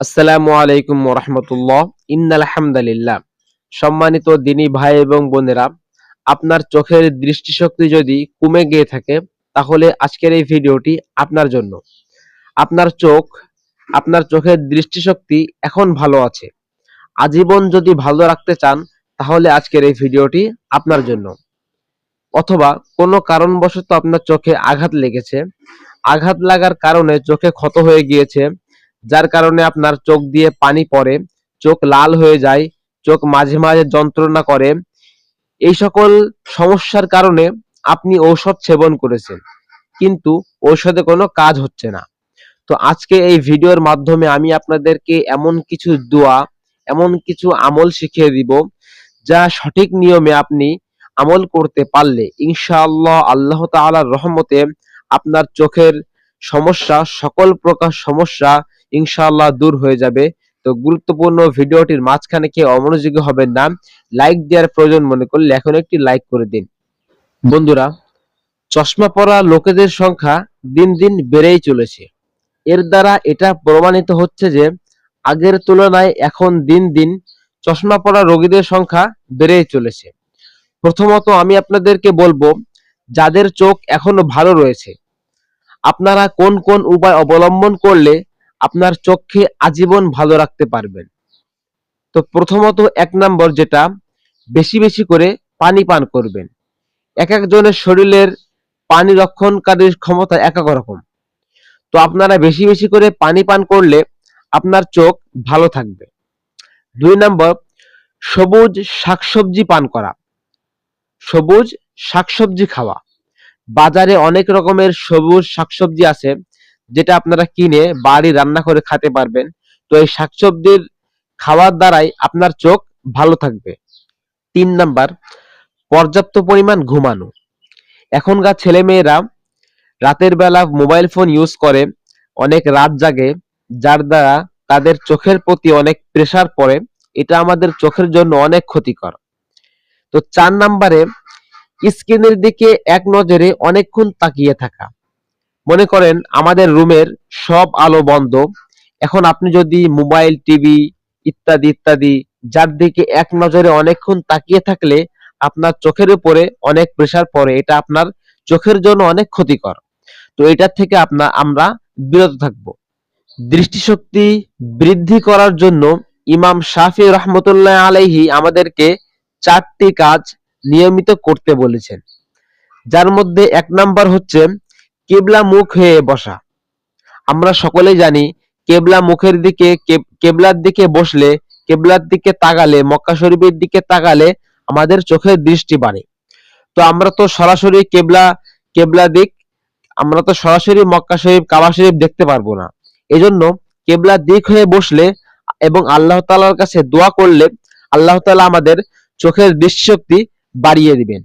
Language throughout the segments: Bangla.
আসসালামু আলাইকুম রহমতুল্লাহ। ইন্নাল হামদালিল্লাহ। সম্মানিত দিনী ভাই এবং বোনেরা, আপনার চোখের দৃষ্টিশক্তি যদি কমে গিয়ে থাকে, তাহলে আজকের এই ভিডিওটি আপনার জন্য। আপনার চোখ, আপনার চোখের দৃষ্টিশক্তি এখন ভালো আছে। আজীবন যদি ভালো রাখতে চান, তাহলে আজকের এই ভিডিওটি আপনার জন্য। অথবা কোনো কারণবশত আপনার চোখে আঘাত লেগেছে। আঘাত লাগার কারণে চোখে ক্ষত হয়ে গিয়েছে। যার কারণে আপনার চোখ দিয়ে পানি পড়ে, চোখ লাল হয়ে যায়, চোখ মাঝে মাঝে যন্ত্রণা করে। এই সকল সমস্যার কারণে আপনি ঔষধ সেবন করেছেন, কিন্তু ঔষধে কোনো কাজ হচ্ছে না। তো আজকে এই ভিডিওর মাধ্যমে আমি আপনাদেরকে এমন কিছু দোয়া, এমন কিছু আমল শিখিয়ে দিব, যা সঠিক নিয়মে আপনি আমল করতে পারলে ইনশাআল্লাহ আল্লাহ তাআলার রহমতে আপনার চোখের সমস্যা, সকল প্রকার সমস্যা ইনশাআল্লাহ দূর হয়ে যাবে। তো গুরুত্বপূর্ণ ভিডিওটির মাঝখানে কে অমনোযোগী হবেন না লাইক দেওয়ার প্রয়োজন মনে করলে এখন একটি লাইক করে দিন। বন্ধুরা, চশমা পরা লোকেদের সংখ্যা দিন দিন বেড়েই চলেছে। এর দ্বারা এটা প্রমাণিত হচ্ছে যে, আগের তুলনায় এখন দিন দিন চশমা পরা রোগীদের সংখ্যা বেড়েই চলেছে। প্রথমত আমি আপনাদেরকে বলব, যাদের চোখ এখনও ভালো রয়েছে, আপনারা কোন কোন উপায় অবলম্বন করলে আপনার চোখকে আজীবন ভালো রাখতে পারবেন। তো প্রথমত এক নম্বর যেটা, বেশি বেশি করে পানি পান করবেন। এক একজনের শরীরের পানি রক্ষণকারীর ক্ষমতা এক এক রকম। তো আপনারা বেশি বেশি করে পানি পান করলে আপনার চোখ ভালো থাকবে। দুই নম্বর, সবুজ শাকসবজি পান করা। সবুজ শাকসবজি খাওয়া। বাজারে অনেক রকমের সবুজ শাকসবজি আছে। যেটা আপনারা কিনে বাড়ি রান্না করে খেতে পারবেন। তো এই শাকসবজির খাওয়ার দ্বারাই আপনার চোখ ভালো থাকবে। তিন নাম্বার, পর্যাপ্ত পরিমাণ ঘুমানো। এখনকার ছেলে মেয়েরা রাতের বেলা মোবাইল ফোন ইউজ করে, অনেক রাত জাগে, যার দ্বারা তাদের চোখের প্রতি অনেক প্রেসার পড়ে। এটা আমাদের চোখের জন্য অনেক ক্ষতিকর। তো চার নাম্বারে স্ক্রিনের দিকে এক নজরে অনেকক্ষণ তাকিয়ে থাকা। মনে করেন আমাদের রুমের সব আলো বন্ধ। এখন আপনি যদি মোবাইল, টিভি ইত্যাদি ইত্যাদি যার দিকে এক নজরে অনেকক্ষণ তাকিয়ে থাকলে আপনার চোখের উপরে অনেক প্রেসার পড়ে। এটা আপনার চোখের জন্য অনেক ক্ষতিকর। তো এটার থেকে আপনার আমরা বিরত থাকব। দৃষ্টিশক্তি বৃদ্ধি করার জন্য ইমাম শাফি রহমতুল্লাহ আলাইহি আমাদেরকে চারটি কাজ নিয়মিত করতে বলেছেন। যার মধ্যে এক নাম্বার হচ্ছে কেবলা মুখ হয়ে বসা। আমরা সকলেই জানি, কেবলা মুখের দিকে কেবলার দিকে বসলে, কেবলার দিকে তাকালে, মক্কা শরীফের দিকে তাকালে আমাদের চোখের দৃষ্টি বাড়ে। তো আমরা তো সরাসরি কেবলা কেবলা দিক, আমরা তো সরাসরি মক্কা শরীফ, কাবা শরীফ দেখতে পারব না। এজন্য কেবলা দিক হয়ে বসলে এবং আল্লাহ তালার কাছে দোয়া করলে আল্লাহ তালা আমাদের চোখের দৃষ্টিশক্তি বাড়িয়ে দিবেন।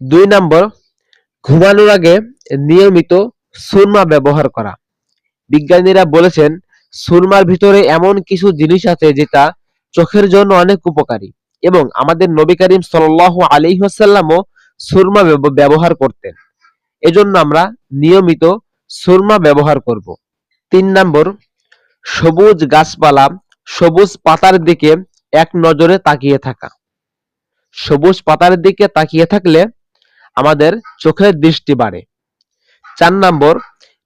দুই নম্বর, ঘুমানোর আগে নিয়মিত সুরমা ব্যবহার করা। বিজ্ঞানীরা বলেছেন, সুরমার ভিতরে এমন কিছু জিনিস আছে যেটা চোখের জন্য অনেক উপকারী এবং আমাদের নবী করিম সাল আলী হাসাল্লামও সুরমা ব্যবহার করতেন। এজন্য আমরা নিয়মিত সুরমা ব্যবহার করব। তিন নম্বর, সবুজ গাছপালা সবুজ পাতার দিকে এক নজরে তাকিয়ে থাকা। সবুজ পাতার দিকে তাকিয়ে থাকলে আমাদের চোখের দৃষ্টি বাড়ে। চার নম্বর,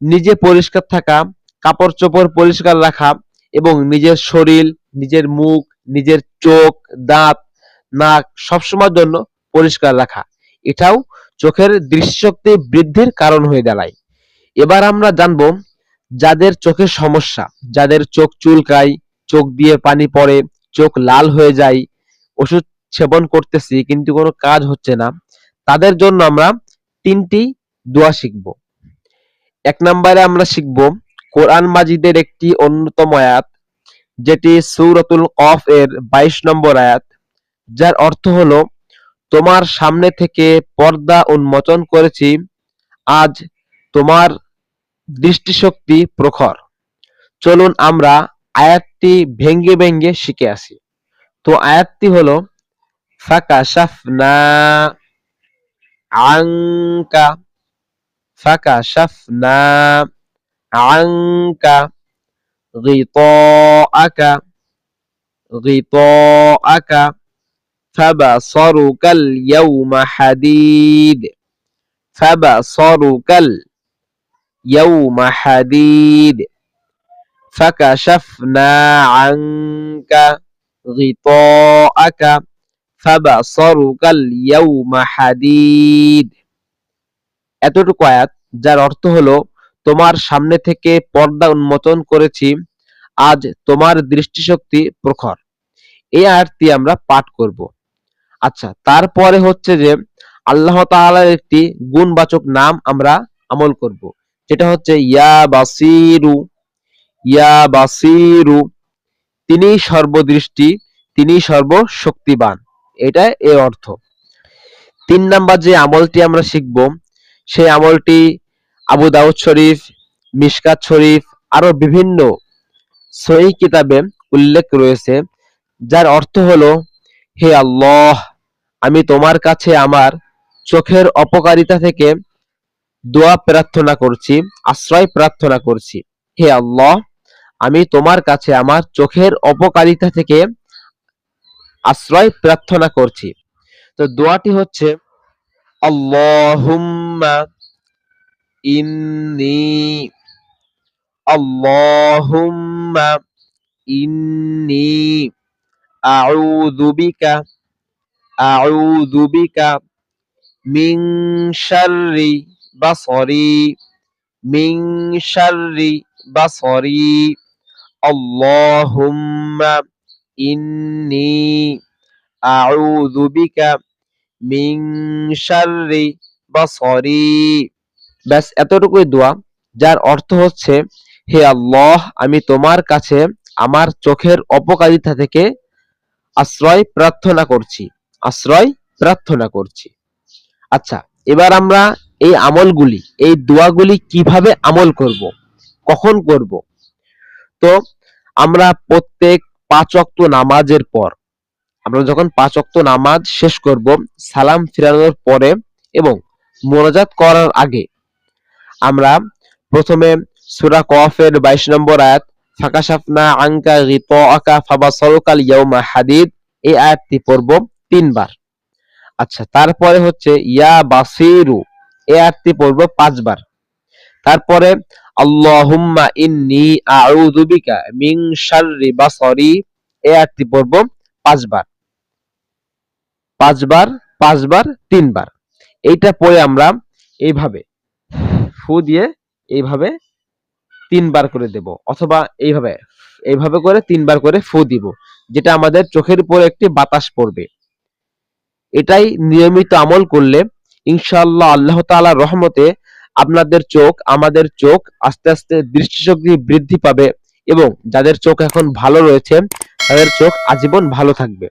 নিজে পরিষ্কার থাকা কাপড় চোপড় পরিষ্কার রাখা এবং নিজের শরীর, নিজের মুখ, নিজের চোখ, দাঁত, নাক সবসময়ের জন্য পরিষ্কার রাখা। এটাও চোখের দৃষ্টিশক্তি বৃদ্ধির কারণ হয়ে দাঁড়ায়। এবার আমরা জানব যাদের চোখের সমস্যা, যাদের চোখ চুলকায়, চোখ দিয়ে পানি পড়ে, চোখ লাল হয়ে যায়, ওষুধ সেবন করতেছি কিন্তু কোনো কাজ হচ্ছে না, তাদের জন্য আমরা তিনটি দোয়া শিখব। এক নম্বরে আমরা শিখব কোরআন মাজিদের একটি অন্যতম আয়াত, যেটি সৌরতুল কফ এর বাইশ নম্বর আয়াত, যার অর্থ হলো, তোমার সামনে থেকে পর্দা উন্মোচন করেছি, আজ তোমার দৃষ্টিশক্তি প্রখর। চলুন আমরা আয়াতটি ভেঙ্গে ভেঙ্গে শিখে আসি। তো আয়াতটি হলো, ফাকাশাফনা আঙ্কা فكشفنا عنك غطاءك غطاءك فبصرك اليوم حديد فبصرك اليوم حديد. فكشفنا عنك غطاءك فبصرك اليوم حديد. এতটুকু আয়াত, যার অর্থ হলো, তোমার সামনে থেকে পর্দা উন্মোচন করেছি, আজ তোমার দৃষ্টিশক্তি প্রখর। এই আয়াতটি আমরা পাঠ করব। আচ্ছা তারপরে হচ্ছে যে, আল্লাহ তাআলার একটি গুণবাচক নাম আমরা আমল করব। যেটা হচ্ছে, ইয়া বাসিরু ইয়া বাসিরু, তিনি সর্বদৃষ্টি, তিনি সর্বশক্তিবান। এটা এর অর্থ। তিন নাম্বার যে আমলটি আমরা শিখব সেই আমলটি আবু দাউদ শরীফ, মিশকাত শরীফ আরও বিভিন্ন সহি কিতাবে উল্লেখ রয়েছে, যার অর্থ হলো, হে আল্লাহ, আমি তোমার কাছে আমার চোখের অপকারিতা থেকে দোয়া প্রার্থনা করছি, আশ্রয় প্রার্থনা করছি। হে আল্লাহ, আমি তোমার কাছে আমার চোখের অপকারিতা থেকে আশ্রয় প্রার্থনা করছি। তো দোয়াটি হচ্ছে আল্লাহুম্মা ইন্নি আল্লাহুম্মা ইন্নি আউযু বিকা আউযু বিকা মিন শাররি বাসরি মিন শাররি বাসরি আল্লাহুম্মা ইন্নি আউযু বিকা বাসরি। ব্যাস, এতটুকুই দোয়া, যার অর্থ হচ্ছে, হে আল্লাহ, আমি তোমার কাছে আমার চোখের অপকারিতা থেকে আশ্রয় প্রার্থনা করছি, আশ্রয় প্রার্থনা করছি। আচ্ছা এবার আমরা এই আমলগুলি, এই দোয়াগুলি কীভাবে আমল করব, কখন করব? তো, আমরা প্রত্যেক পাঁচ ওয়াক্ত নামাজের পর আমরা যখন পাঁচ ওয়াক্ত নামাজ শেষ করব, সালাম ফিরানোর পরে এবং মোনাজাত করার আগে আমরা প্রথমে সুরা কফের 22 নম্বর আয়াত, ফাকাশাফনা আনকা ফাবা সরকাল ইয়াউমা হাদিদ, এই আয়াতটি পড়ব তিনবার। আচ্ছা তারপরে হচ্ছে ইয়া বাসিরু, এই আয়াতটি পড়ব পাঁচবার। তারপরে আল্লাহুম্মা ইন্নি আউযু বিকা মিন শাররি বাসরি, এই আয়াতটি পড়ব পাঁচবার। পাঁচবার পাঁচবার, তিনবার। এইটা পরে আমরা এইভাবে ফু দিয়ে এইভাবে তিনবার করে দেব, অথবা এইভাবে এইভাবে করে তিনবার করে ফু দিব, যেটা আমাদের চোখের উপরে একটি বাতাস পড়বে। এটাই নিয়মিত আমল করলে ইনশাআল্লাহ আল্লাহ তাআলার রহমতে আপনাদের চোখ, আমাদের চোখ আস্তে আস্তে দৃষ্টিশক্তি বৃদ্ধি পাবে এবং যাদের চোখ এখন ভালো রয়েছে, তাদের চোখ আজীবন ভালো থাকবে।